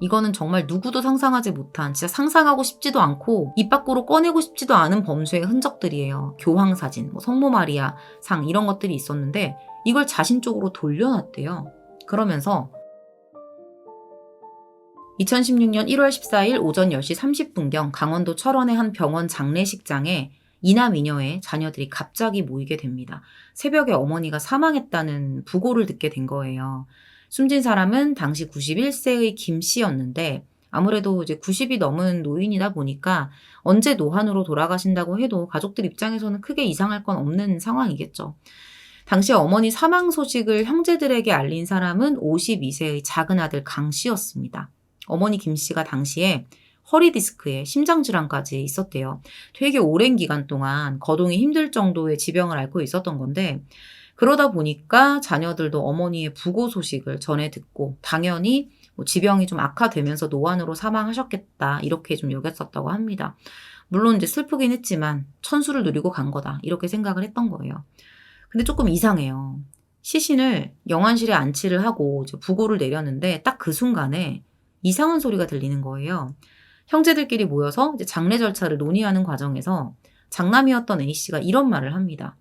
이거는 정말 누구도 상상하지 못한, 진짜 상상하고 싶지도 않고 입 밖으로 꺼내고 싶지도 않은 범죄의 흔적들이에요. 교황 사진, 뭐 성모 마리아 상 이런 것들이 있었는데 이걸 자신 쪽으로 돌려놨대요. 그러면서 2016년 1월 14일 오전 10시 30분경 강원도 철원의 한 병원 장례식장에 이남 이녀의 자녀들이 갑자기 모이게 됩니다. 새벽에 어머니가 사망했다는 부고를 듣게 된 거예요. 숨진 사람은 당시 91세의 김 씨였는데 아무래도 이제 90이 넘은 노인이다 보니까 언제 노환으로 돌아가신다고 해도 가족들 입장에서는 크게 이상할 건 없는 상황이겠죠. 당시 어머니 사망 소식을 형제들에게 알린 사람은 52세의 작은 아들 강 씨였습니다. 어머니 김 씨가 당시에 허리 디스크에 심장 질환까지 있었대요. 되게 오랜 기간 동안 거동이 힘들 정도의 지병을 앓고 있었던 건데 그러다 보니까 자녀들도 어머니의 부고 소식을 전해 듣고 당연히 뭐 지병이 좀 악화되면서 노안으로 사망하셨겠다 이렇게 좀 여겼었다고 합니다. 물론 이제 슬프긴 했지만 천수를 누리고 간 거다 이렇게 생각을 했던 거예요. 근데 조금 이상해요. 시신을 영안실에 안치를 하고 이제 부고를 내렸는데 딱 그 순간에 이상한 소리가 들리는 거예요. 형제들끼리 모여서 장례 절차를 논의하는 과정에서 장남이었던 A씨가 이런 말을 합니다.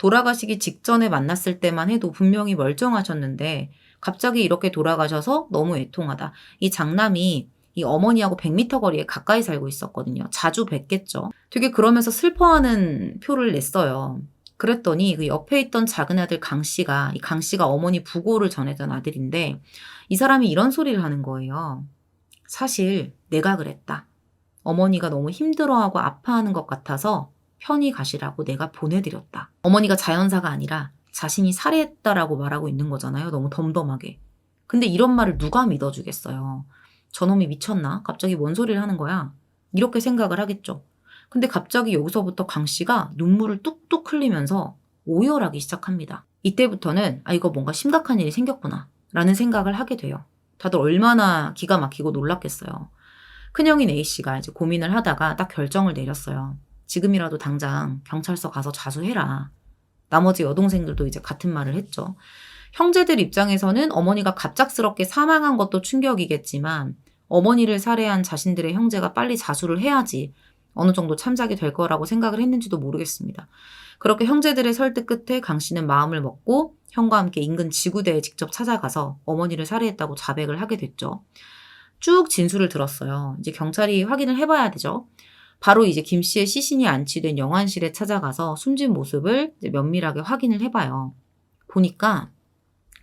돌아가시기 직전에 만났을 때만 해도 분명히 멀쩡하셨는데 갑자기 이렇게 돌아가셔서 너무 애통하다. 이 장남이 이 어머니하고 100m 거리에 가까이 살고 있었거든요. 자주 뵀겠죠. 되게 그러면서 슬퍼하는 표를 냈어요. 그랬더니 그 옆에 있던 작은 아들 강 씨가 이 강 씨가 어머니 부고를 전했던 아들인데 이 사람이 이런 소리를 하는 거예요. 사실 내가 그랬다. 어머니가 너무 힘들어하고 아파하는 것 같아서 편히 가시라고 내가 보내드렸다. 어머니가 자연사가 아니라 자신이 살해했다라고 말하고 있는 거잖아요. 너무 덤덤하게. 근데 이런 말을 누가 믿어주겠어요. 저놈이 미쳤나? 갑자기 뭔 소리를 하는 거야? 이렇게 생각을 하겠죠. 근데 갑자기 여기서부터 강 씨가 눈물을 뚝뚝 흘리면서 오열하기 시작합니다. 이때부터는 아 이거 뭔가 심각한 일이 생겼구나 라는 생각을 하게 돼요. 다들 얼마나 기가 막히고 놀랐겠어요. 큰형인 A씨가 이제 고민을 하다가 딱 결정을 내렸어요. 지금이라도 당장 경찰서 가서 자수해라. 나머지 여동생들도 이제 같은 말을 했죠. 형제들 입장에서는 어머니가 갑작스럽게 사망한 것도 충격이겠지만 어머니를 살해한 자신들의 형제가 빨리 자수를 해야지 어느 정도 참작이 될 거라고 생각을 했는지도 모르겠습니다. 그렇게 형제들의 설득 끝에 강 씨는 마음을 먹고 형과 함께 인근 지구대에 직접 찾아가서 어머니를 살해했다고 자백을 하게 됐죠. 쭉 진술을 들었어요. 이제 경찰이 확인을 해봐야 되죠. 바로 이제 김 씨의 시신이 안치된 영안실에 찾아가서 숨진 모습을 면밀하게 확인을 해봐요. 보니까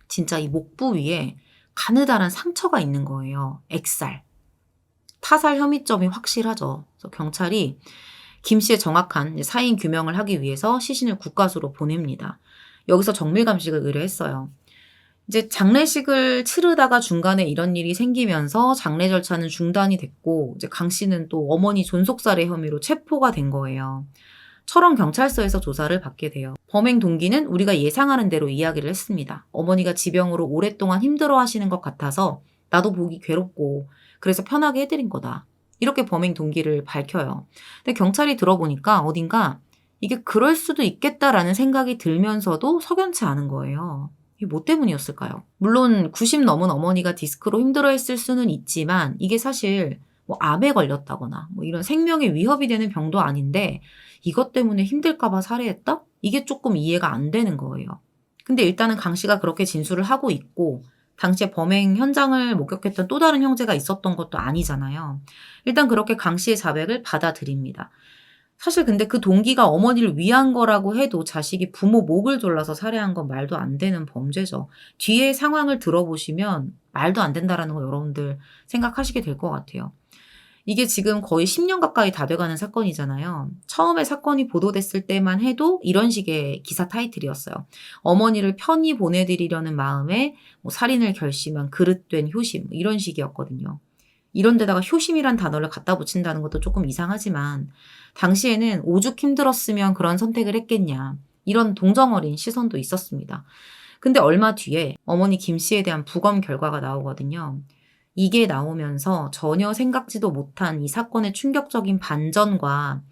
진짜 이 목 부 위에 가느다란 상처가 있는 거예요. 액살. 타살 혐의점이 확실하죠. 그래서 경찰이 김 씨의 정확한 사인 규명을 하기 위해서 시신을 국가수로 보냅니다. 여기서 정밀 감식을 의뢰했어요. 이제 장례식을 치르다가 중간에 이런 일이 생기면서 장례 절차는 중단이 됐고 이제 강 씨는 또 어머니 존속살해 혐의로 체포가 된 거예요. 철원 경찰서에서 조사를 받게 돼요. 범행 동기는 우리가 예상하는 대로 이야기를 했습니다. 어머니가 지병으로 오랫동안 힘들어 하시는 것 같아서 나도 보기 괴롭고 그래서 편하게 해드린 거다. 이렇게 범행 동기를 밝혀요. 근데 경찰이 들어보니까 어딘가 이게 그럴 수도 있겠다라는 생각이 들면서도 석연치 않은 거예요. 이게 뭐 때문이었을까요? 물론 90 넘은 어머니가 디스크로 힘들어 했을 수는 있지만 이게 사실 뭐 암에 걸렸다거나 뭐 이런 생명에 위협이 되는 병도 아닌데 이것 때문에 힘들까봐 살해했다? 이게 조금 이해가 안 되는 거예요. 근데 일단은 강 씨가 그렇게 진술을 하고 있고 당시에 범행 현장을 목격했던 또 다른 형제가 있었던 것도 아니잖아요. 일단 그렇게 강 씨의 자백을 받아들입니다. 사실 근데 그 동기가 어머니를 위한 거라고 해도 자식이 부모 목을 졸라서 살해한 건 말도 안 되는 범죄죠. 뒤에 상황을 들어보시면 말도 안 된다라는 거 여러분들 생각하시게 될 것 같아요. 이게 지금 거의 10년 가까이 다 돼가는 사건이잖아요. 처음에 사건이 보도됐을 때만 해도 이런 식의 기사 타이틀이었어요. 어머니를 편히 보내드리려는 마음에 뭐 살인을 결심한 그릇된 효심 뭐 이런 식이었거든요. 이런 데다가 효심이란 단어를 갖다 붙인다는 것도 조금 이상하지만 당시에는 오죽 힘들었으면 그런 선택을 했겠냐. 이런 동정어린 시선도 있었습니다. 근데 얼마 뒤에 어머니 김 씨에 대한 부검 결과가 나오거든요. 이게 나오면서 전혀 생각지도 못한 이 사건의 충격적인 반전과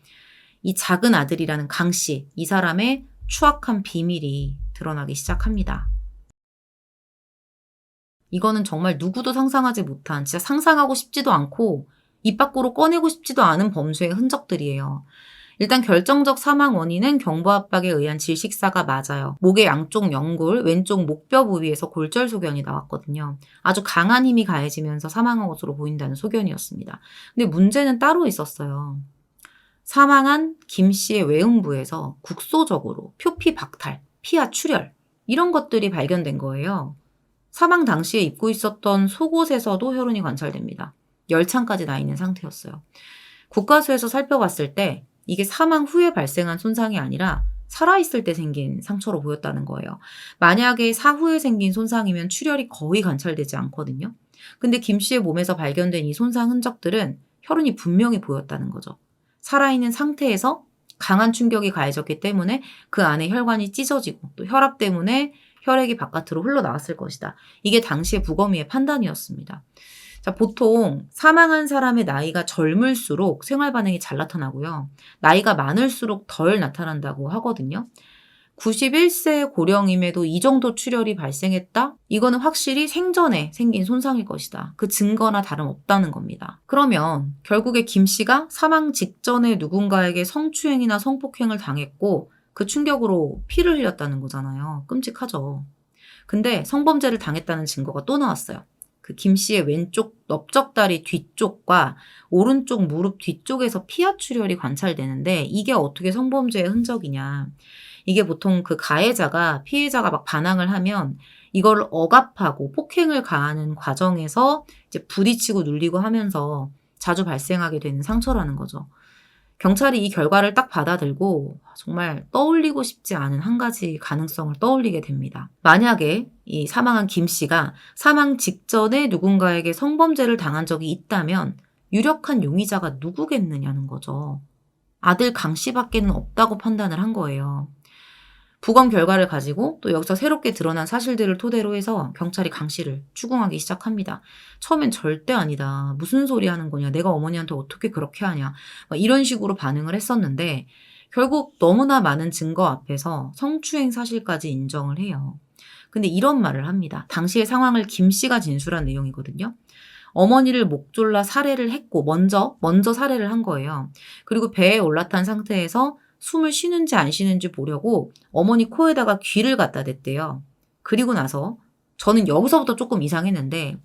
이 작은 아들이라는 강 씨, 이 사람의 추악한 비밀이 드러나기 시작합니다. 이거는 정말 누구도 상상하지 못한, 진짜 상상하고 싶지도 않고 입 밖으로 꺼내고 싶지도 않은 범죄의 흔적들이에요. 일단 결정적 사망 원인은 경부 압박에 의한 질식사가 맞아요. 목의 양쪽 연골, 왼쪽 목뼈 부위에서 골절 소견이 나왔거든요. 아주 강한 힘이 가해지면서 사망한 것으로 보인다는 소견이었습니다. 근데 문제는 따로 있었어요. 사망한 김 씨의 외음부에서 국소적으로 표피 박탈, 피하 출혈 이런 것들이 발견된 거예요. 사망 당시에 입고 있었던 속옷에서도 혈흔이 관찰됩니다. 열창까지 나 있는 상태였어요. 국가수에서 살펴봤을 때 이게 사망 후에 발생한 손상이 아니라 살아있을 때 생긴 상처로 보였다는 거예요. 만약에 사후에 생긴 손상이면 출혈이 거의 관찰되지 않거든요. 근데 김 씨의 몸에서 발견된 이 손상 흔적들은 혈흔이 분명히 보였다는 거죠. 살아있는 상태에서 강한 충격이 가해졌기 때문에 그 안에 혈관이 찢어지고 또 혈압 때문에 혈액이 바깥으로 흘러나왔을 것이다. 이게 당시의 부검의의 판단이었습니다. 자, 보통 사망한 사람의 나이가 젊을수록 생활 반응이 잘 나타나고요. 나이가 많을수록 덜 나타난다고 하거든요. 91세 고령임에도 이 정도 출혈이 발생했다? 이거는 확실히 생전에 생긴 손상일 것이다. 그 증거나 다름없다는 겁니다. 그러면 결국에 김 씨가 사망 직전에 누군가에게 성추행이나 성폭행을 당했고 그 충격으로 피를 흘렸다는 거잖아요. 끔찍하죠. 근데 성범죄를 당했다는 증거가 또 나왔어요. 그 김 씨의 왼쪽 넓적다리 뒤쪽과 오른쪽 무릎 뒤쪽에서 피하 출혈이 관찰되는데 이게 어떻게 성범죄의 흔적이냐. 이게 보통 그 가해자가 피해자가 막 반항을 하면 이걸 억압하고 폭행을 가하는 과정에서 이제 부딪히고 눌리고 하면서 자주 발생하게 되는 상처라는 거죠. 경찰이 이 결과를 딱 받아들고 정말 떠올리고 싶지 않은 한 가지 가능성을 떠올리게 됩니다. 만약에 이 사망한 김 씨가 사망 직전에 누군가에게 성범죄를 당한 적이 있다면 유력한 용의자가 누구겠느냐는 거죠. 아들 강 씨밖에는 없다고 판단을 한 거예요. 부검 결과를 가지고 또 여기서 새롭게 드러난 사실들을 토대로 해서 경찰이 강 씨를 추궁하기 시작합니다. 처음엔 절대 아니다. 무슨 소리 하는 거냐. 내가 어머니한테 어떻게 그렇게 하냐. 이런 식으로 반응을 했었는데 결국 너무나 많은 증거 앞에서 성추행 사실까지 인정을 해요. 근데 이런 말을 합니다. 당시의 상황을 김 씨가 진술한 내용이거든요. 어머니를 목졸라 살해를 했고 먼저 먼저 살해를 한 거예요. 그리고 배에 올라탄 상태에서 숨을 쉬는지 안 쉬는지 보려고 어머니 코에다가 귀를 갖다 댔대요. 그리고 나서 저는 여기서부터 조금 이상했는데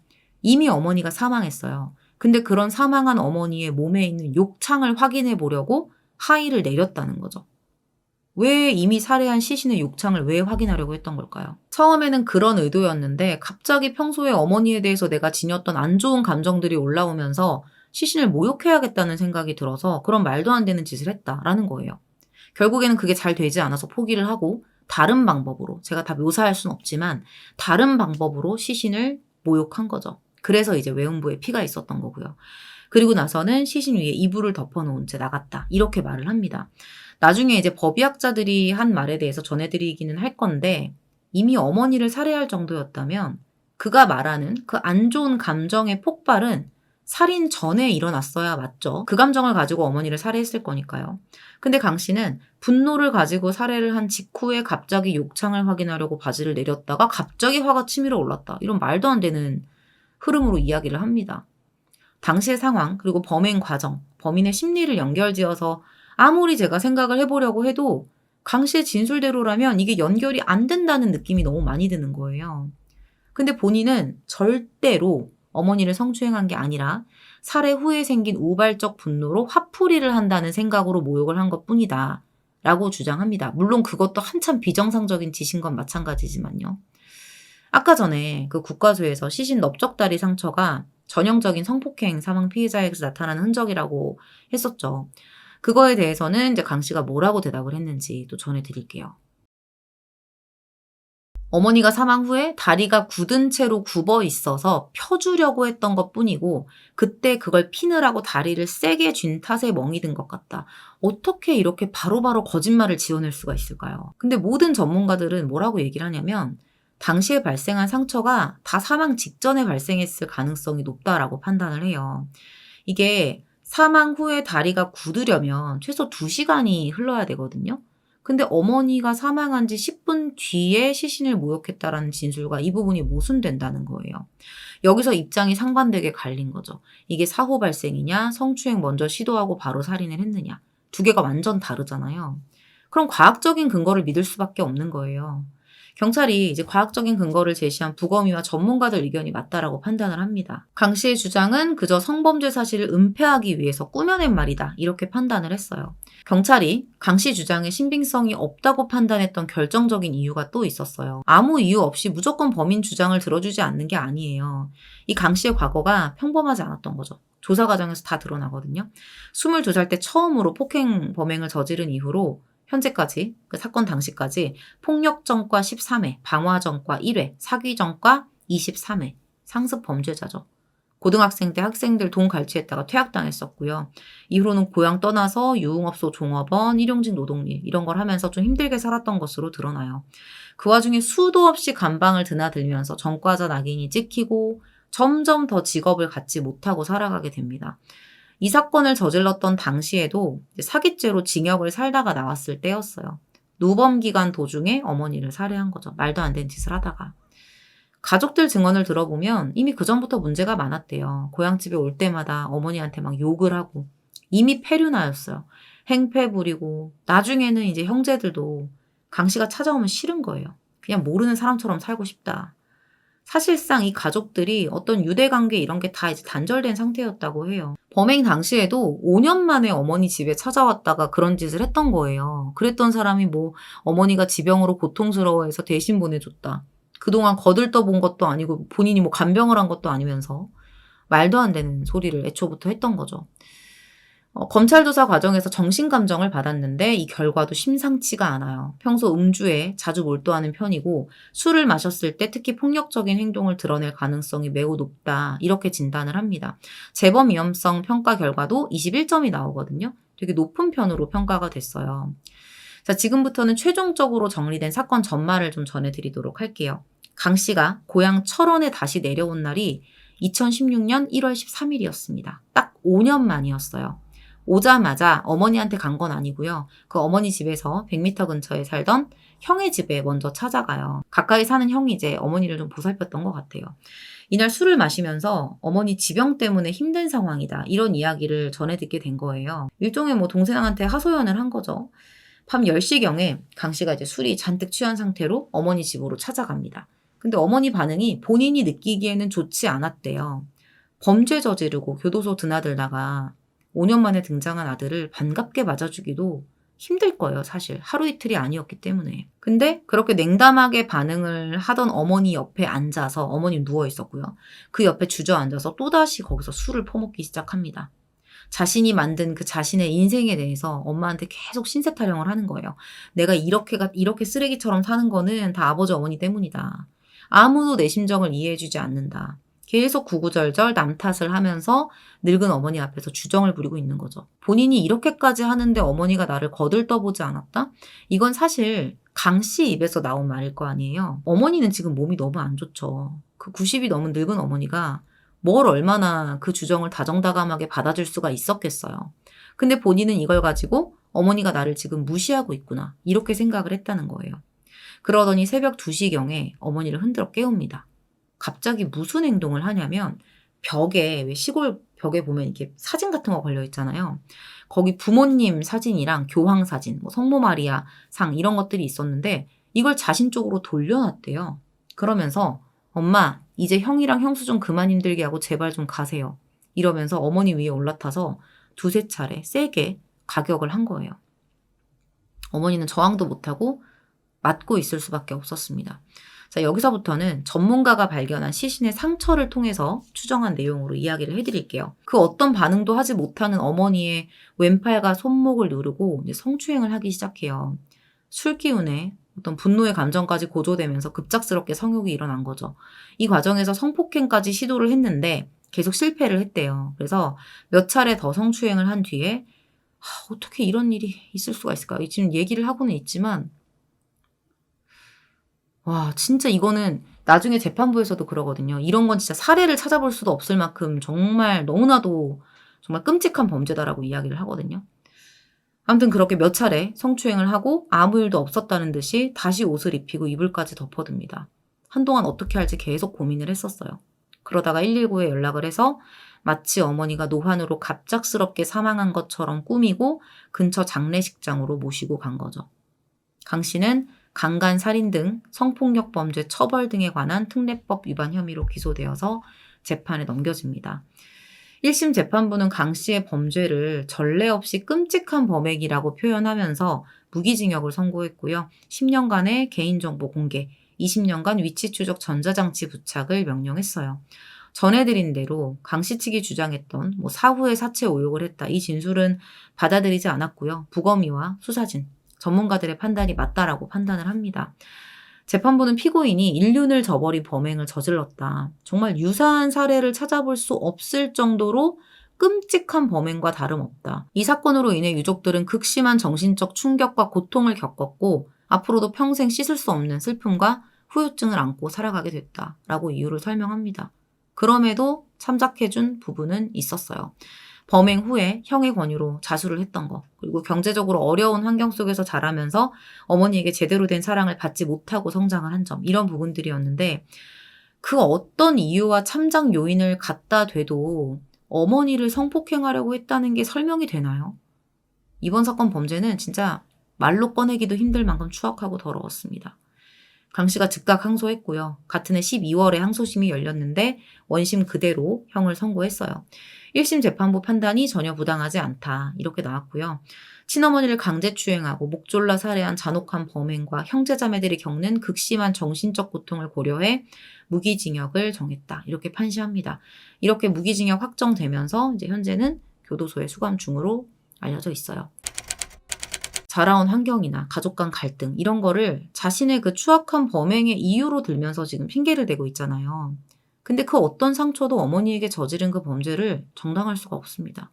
이미 어머니가 사망했어요. 근데 그런 사망한 어머니의 몸에 있는 욕창을 확인해 보려고 하의를 내렸다는 거죠. 왜 이미 살해한 시신의 욕창을 왜 확인하려고 했던 걸까요? 처음에는 그런 의도였는데 갑자기 평소에 어머니에 대해서 내가 지녔던 안 좋은 감정들이 올라오면서 시신을 모욕해야겠다는 생각이 들어서 그런 말도 안 되는 짓을 했다라는 거예요. 결국에는 그게 잘 되지 않아서 포기를 하고 다른 방법으로 제가 다 묘사할 수는 없지만 다른 방법으로 시신을 모욕한 거죠. 그래서 이제 외음부에 피가 있었던 거고요. 그리고 나서는 시신 위에 이불을 덮어놓은 채 나갔다. 이렇게 말을 합니다. 나중에 이제 법의학자들이 한 말에 대해서 전해드리기는 할 건데 이미 어머니를 살해할 정도였다면 그가 말하는 그 안 좋은 감정의 폭발은 살인 전에 일어났어야 맞죠. 그 감정을 가지고 어머니를 살해했을 거니까요. 근데 강 씨는 분노를 가지고 살해를 한 직후에 갑자기 욕창을 확인하려고 바지를 내렸다가 갑자기 화가 치밀어 올랐다. 이런 말도 안 되는 흐름으로 이야기를 합니다. 당시의 상황, 그리고 범행 과정, 범인의 심리를 연결지어서 아무리 제가 생각을 해보려고 해도 강 씨의 진술대로라면 이게 연결이 안 된다는 느낌이 너무 많이 드는 거예요. 근데 본인은 절대로 어머니를 성추행한 게 아니라 살해 후에 생긴 우발적 분노로 화풀이를 한다는 생각으로 모욕을 한 것 뿐이다. 라고 주장합니다. 물론 그것도 한참 비정상적인 짓인 건 마찬가지지만요. 아까 전에 그 국가수에서 시신 넓적다리 상처가 전형적인 성폭행 사망 피해자에게서 나타나는 흔적이라고 했었죠. 그거에 대해서는 이제 강 씨가 뭐라고 대답을 했는지 또 전해드릴게요. 어머니가 사망 후에 다리가 굳은 채로 굽어 있어서 펴주려고 했던 것 뿐이고, 그때 그걸 피느라고 다리를 세게 쥔 탓에 멍이 든 것 같다. 어떻게 이렇게 바로바로 바로 거짓말을 지어낼 수가 있을까요? 근데 모든 전문가들은 뭐라고 얘기를 하냐면, 당시에 발생한 상처가 다 사망 직전에 발생했을 가능성이 높다라고 판단을 해요. 이게 사망 후에 다리가 굳으려면 최소 2시간이 흘러야 되거든요. 근데 어머니가 사망한 지 10분 뒤에 시신을 모욕했다라는 진술과 이 부분이 모순된다는 거예요. 여기서 입장이 상반되게 갈린 거죠. 이게 사후 발생이냐, 성추행 먼저 시도하고 바로 살인을 했느냐. 두 개가 완전 다르잖아요. 그럼 과학적인 근거를 믿을 수밖에 없는 거예요. 경찰이 이제 과학적인 근거를 제시한 부검이와 전문가들 의견이 맞다라고 판단을 합니다. 강 씨의 주장은 그저 성범죄 사실을 은폐하기 위해서 꾸며낸 말이다. 이렇게 판단을 했어요. 경찰이 강 씨 주장에 신빙성이 없다고 판단했던 결정적인 이유가 또 있었어요. 아무 이유 없이 무조건 범인 주장을 들어주지 않는 게 아니에요. 이 강 씨의 과거가 평범하지 않았던 거죠. 조사 과정에서 다 드러나거든요. 22살 때 처음으로 폭행 범행을 저지른 이후로 현재까지 그 사건 당시까지 폭력전과 13회, 방화전과 1회, 사기전과 23회 상습 범죄자죠. 고등학생 때 학생들 돈 갈취했다가 퇴학당했었고요. 이후로는 고향 떠나서 유흥업소 종업원, 일용직 노동일 이런 걸 하면서 좀 힘들게 살았던 것으로 드러나요. 그 와중에 수도 없이 감방을 드나들면서 전과자 낙인이 찍히고 점점 더 직업을 갖지 못하고 살아가게 됩니다. 이 사건을 저질렀던 당시에도 사기죄로 징역을 살다가 나왔을 때였어요. 누범 기간 도중에 어머니를 살해한 거죠. 말도 안 되는 짓을 하다가. 가족들 증언을 들어보면 이미 그전부터 문제가 많았대요. 고향집에 올 때마다 어머니한테 막 욕을 하고 이미 폐륜하였어요. 행패 부리고 나중에는 이제 형제들도 강 씨가 찾아오면 싫은 거예요. 그냥 모르는 사람처럼 살고 싶다. 사실상 이 가족들이 어떤 유대 관계 이런 게 다 이제 단절된 상태였다고 해요. 범행 당시에도 5년 만에 어머니 집에 찾아왔다가 그런 짓을 했던 거예요. 그랬던 사람이 뭐 어머니가 지병으로 고통스러워해서 대신 보내줬다. 그동안 거들떠 본 것도 아니고 본인이 뭐 간병을 한 것도 아니면서 말도 안 되는 소리를 애초부터 했던 거죠. 어, 검찰 조사 과정에서 정신 감정을 받았는데 이 결과도 심상치가 않아요. 평소 음주에 자주 몰두하는 편이고 술을 마셨을 때 특히 폭력적인 행동을 드러낼 가능성이 매우 높다. 이렇게 진단을 합니다. 재범 위험성 평가 결과도 21점이 나오거든요. 되게 높은 편으로 평가가 됐어요. 자, 지금부터는 최종적으로 정리된 사건 전말을 좀 전해드리도록 할게요. 강 씨가 고향 철원에 다시 내려온 날이 2016년 1월 13일이었습니다. 딱 5년 만이었어요. 오자마자 어머니한테 간 건 아니고요. 그 어머니 집에서 100m 근처에 살던 형의 집에 먼저 찾아가요. 가까이 사는 형이 이제 어머니를 좀 보살폈던 것 같아요. 이날 술을 마시면서 어머니 지병 때문에 힘든 상황이다. 이런 이야기를 전해 듣게 된 거예요. 일종의 뭐 동생한테 하소연을 한 거죠. 밤 10시경에 강 씨가 이제 술이 잔뜩 취한 상태로 어머니 집으로 찾아갑니다. 근데 어머니 반응이 본인이 느끼기에는 좋지 않았대요. 범죄 저지르고 교도소 드나들다가 5년 만에 등장한 아들을 반갑게 맞아주기도 힘들 거예요, 사실. 하루 이틀이 아니었기 때문에. 근데 그렇게 냉담하게 반응을 하던 어머니 옆에 앉아서 어머니 누워 있었고요. 그 옆에 주저앉아서 또다시 거기서 술을 퍼먹기 시작합니다. 자신이 만든 그 자신의 인생에 대해서 엄마한테 계속 신세 타령을 하는 거예요. 내가 이렇게가 이렇게 쓰레기처럼 사는 거는 다 아버지 어머니 때문이다. 아무도 내 심정을 이해해주지 않는다. 계속 구구절절 남 탓을 하면서 늙은 어머니 앞에서 주정을 부리고 있는 거죠. 본인이 이렇게까지 하는데 어머니가 나를 거들떠보지 않았다? 이건 사실 강 씨 입에서 나온 말일 거 아니에요. 어머니는 지금 몸이 너무 안 좋죠. 그 90이 넘은 늙은 어머니가 뭘 얼마나 그 주정을 다정다감하게 받아줄 수가 있었겠어요. 근데 본인은 이걸 가지고 어머니가 나를 지금 무시하고 있구나. 이렇게 생각을 했다는 거예요. 그러더니 새벽 2시경에 어머니를 흔들어 깨웁니다. 갑자기 무슨 행동을 하냐면 벽에 왜 시골 벽에 보면 이렇게 사진 같은 거 걸려 있잖아요. 거기 부모님 사진이랑 교황 사진, 뭐 성모 마리아 상 이런 것들이 있었는데 이걸 자신 쪽으로 돌려놨대요. 그러면서 엄마 이제 형이랑 형수 좀 그만 힘들게 하고 제발 좀 가세요. 이러면서 어머니 위에 올라타서 두세 차례 세게 가격을 한 거예요. 어머니는 저항도 못하고 맞고 있을 수밖에 없었습니다. 자, 여기서부터는 전문가가 발견한 시신의 상처를 통해서 추정한 내용으로 이야기를 해드릴게요. 그 어떤 반응도 하지 못하는 어머니의 왼팔과 손목을 누르고 성추행을 하기 시작해요. 술 기운에 어떤 분노의 감정까지 고조되면서 급작스럽게 성욕이 일어난 거죠. 이 과정에서 성폭행까지 시도를 했는데 계속 실패를 했대요. 그래서 몇 차례 더 성추행을 한 뒤에 아, 어떻게 이런 일이 있을 수가 있을까? 지금 얘기를 하고는 있지만 와, 진짜 이거는 나중에 재판부에서도 그러거든요. 이런 건 진짜 사례를 찾아볼 수도 없을 만큼 정말 너무나도 정말 끔찍한 범죄다라고 이야기를 하거든요. 아무튼 그렇게 몇 차례 성추행을 하고 아무 일도 없었다는 듯이 다시 옷을 입히고 이불까지 덮어둡니다. 한동안 어떻게 할지 계속 고민을 했었어요. 그러다가 119에 연락을 해서 마치 어머니가 노환으로 갑작스럽게 사망한 것처럼 꾸미고 근처 장례식장으로 모시고 간 거죠. 강 씨는 강간 살인 등 성폭력 범죄 처벌 등에 관한 특례법 위반 혐의로 기소되어서 재판에 넘겨집니다. 1심 재판부는 강 씨의 범죄를 전례 없이 끔찍한 범행이라고 표현하면서 무기징역을 선고했고요. 10년간의 개인정보 공개, 20년간 위치 추적 전자장치 부착을 명령했어요. 전해드린 대로 강씨 측이 주장했던 뭐 사후에 사체 오욕을 했다 이 진술은 받아들이지 않았고요. 부검의와 수사진, 전문가들의 판단이 맞다라고 판단을 합니다. 재판부는 피고인이 인륜을 저버린 범행을 저질렀다. 정말 유사한 사례를 찾아볼 수 없을 정도로 끔찍한 범행과 다름없다. 이 사건으로 인해 유족들은 극심한 정신적 충격과 고통을 겪었고 앞으로도 평생 씻을 수 없는 슬픔과 후유증을 안고 살아가게 됐다 라고 이유를 설명합니다. 그럼에도 참작해준 부분은 있었어요. 범행 후에 형의 권유로 자수를 했던 거, 그리고 경제적으로 어려운 환경 속에서 자라면서 어머니에게 제대로 된 사랑을 받지 못하고 성장을 한 점, 이런 부분들이었는데, 그 어떤 이유와 참작 요인을 갖다 대도 어머니를 성폭행하려고 했다는 게 설명이 되나요? 이번 사건 범죄는 진짜 말로 꺼내기도 힘들 만큼 추악하고 더러웠습니다. 강 씨가 즉각 항소했고요. 같은 해 12월에 항소심이 열렸는데 원심 그대로 형을 선고했어요. 1심 재판부 판단이 전혀 부당하지 않다. 이렇게 나왔고요. 친어머니를 강제 추행하고 목졸라 살해한 잔혹한 범행과 형제자매들이 겪는 극심한 정신적 고통을 고려해 무기징역을 정했다. 이렇게 판시합니다. 이렇게 무기징역 확정되면서 이제 현재는 교도소에 수감 중으로 알려져 있어요. 자라온 환경이나 가족 간 갈등 이런 거를 자신의 그 추악한 범행의 이유로 들면서 지금 핑계를 대고 있잖아요. 근데 그 어떤 상처도 어머니에게 저지른 그 범죄를 정당할 수가 없습니다.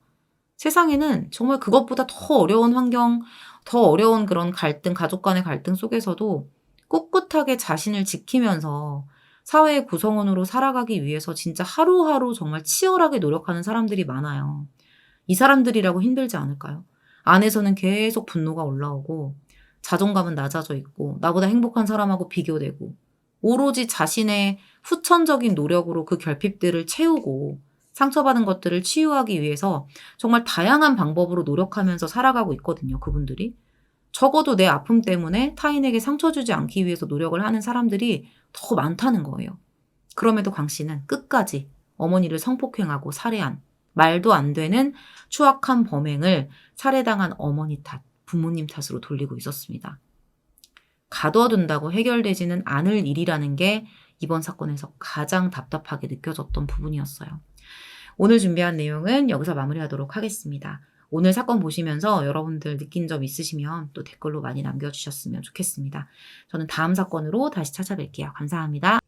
세상에는 정말 그것보다 더 어려운 환경, 더 어려운 그런 갈등, 가족 간의 갈등 속에서도 꿋꿋하게 자신을 지키면서 사회의 구성원으로 살아가기 위해서 진짜 하루하루 정말 치열하게 노력하는 사람들이 많아요. 이 사람들이라고 힘들지 않을까요? 안에서는 계속 분노가 올라오고 자존감은 낮아져 있고 나보다 행복한 사람하고 비교되고 오로지 자신의 후천적인 노력으로 그 결핍들을 채우고 상처받은 것들을 치유하기 위해서 정말 다양한 방법으로 노력하면서 살아가고 있거든요. 그분들이. 적어도 내 아픔 때문에 타인에게 상처 주지 않기 위해서 노력을 하는 사람들이 더 많다는 거예요. 그럼에도 광 씨는 끝까지 어머니를 성폭행하고 살해한 말도 안 되는 추악한 범행을 살해당한 어머니 탓, 부모님 탓으로 돌리고 있었습니다. 가둬둔다고 해결되지는 않을 일이라는 게 이번 사건에서 가장 답답하게 느껴졌던 부분이었어요. 오늘 준비한 내용은 여기서 마무리하도록 하겠습니다. 오늘 사건 보시면서 여러분들 느낀 점 있으시면 또 댓글로 많이 남겨주셨으면 좋겠습니다. 저는 다음 사건으로 다시 찾아뵐게요. 감사합니다.